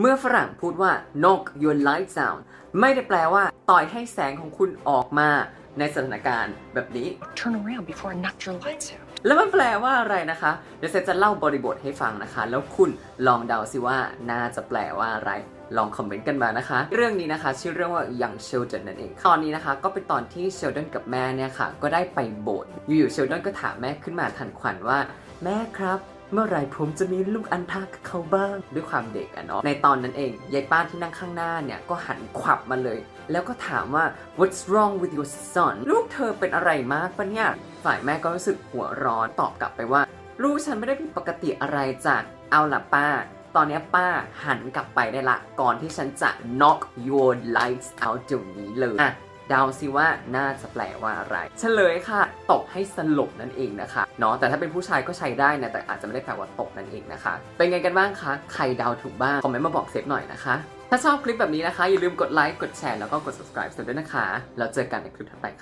เมื่อฝรั่งพูดว่า knock your lights out ไม่ได้แปลว่า ต่อยให้แสงของคุณออกมาในสถานการณ์แบบนี้ Turn around before I knock your lights out. แล้วมันแปลว่าอะไรนะคะ เดี๋ยวเซนจะเล่าบริบทให้ฟังนะคะ แล้วคุณลองเดาสิว่าน่าจะแปลว่าอะไร ลองคอมเมนต์กันมานะคะ เรื่องนี้นะคะชื่อเรื่องว่า Young Sheldon นั่นเอง ตอนนี้นะคะก็เป็นตอนที่เชลดอนกับแม่เนี่ยค่ะ ก็ได้ไปโบสถ์อยู่ๆเชลดอนก็ถามแม่ขึ้นมาทันควันว่า แม่ครับ เมื่อไหร่ผมจะมีลูกอันทากับเขาบ้าง ด้วยความเด็กอะเนาะในตอนนั้นเองยายป้าที่นั่งข้างหน้าเนี่ย ก็หันขวับมาเลย แล้วก็ถามว่า what's wrong with your son ลูกเธอเป็นอะไรมากปะเนี่ย ฝ่ายแม่ก็รู้สึกหัวร้อนตอบกลับไปว่า ลูกฉันไม่ได้ผิดปกติอะไรจ้ะเอาล่ะป้าตอนนี้ป้าหันกลับไปได้ละ ก่อนที่ฉันจะ knock your lights out เดี๋ยวนี้เลยอะ เดาสิว่าน่าจะแปลว่าอะไรเฉลยค่ะ ตกให้สลบนั่นเองนะคะเนาะแต่ถ้าเป็นผู้ชายก็ใช้ได้นะแต่อาจจะไม่ได้แปลว่าตกนั่นเองนะคะ เป็นไงกันบ้างคะใครเดาถูกบ้างคอมเมนต์มาบอกเซฟหน่อยนะคะถ้าชอบคลิปแบบนี้นะคะ อย่าลืมกดไลค์กดแชร์แล้วก็กด subscribe เซฟด้วยนะคะ แล้วเจอกันในคลิปถัดไปค่ะ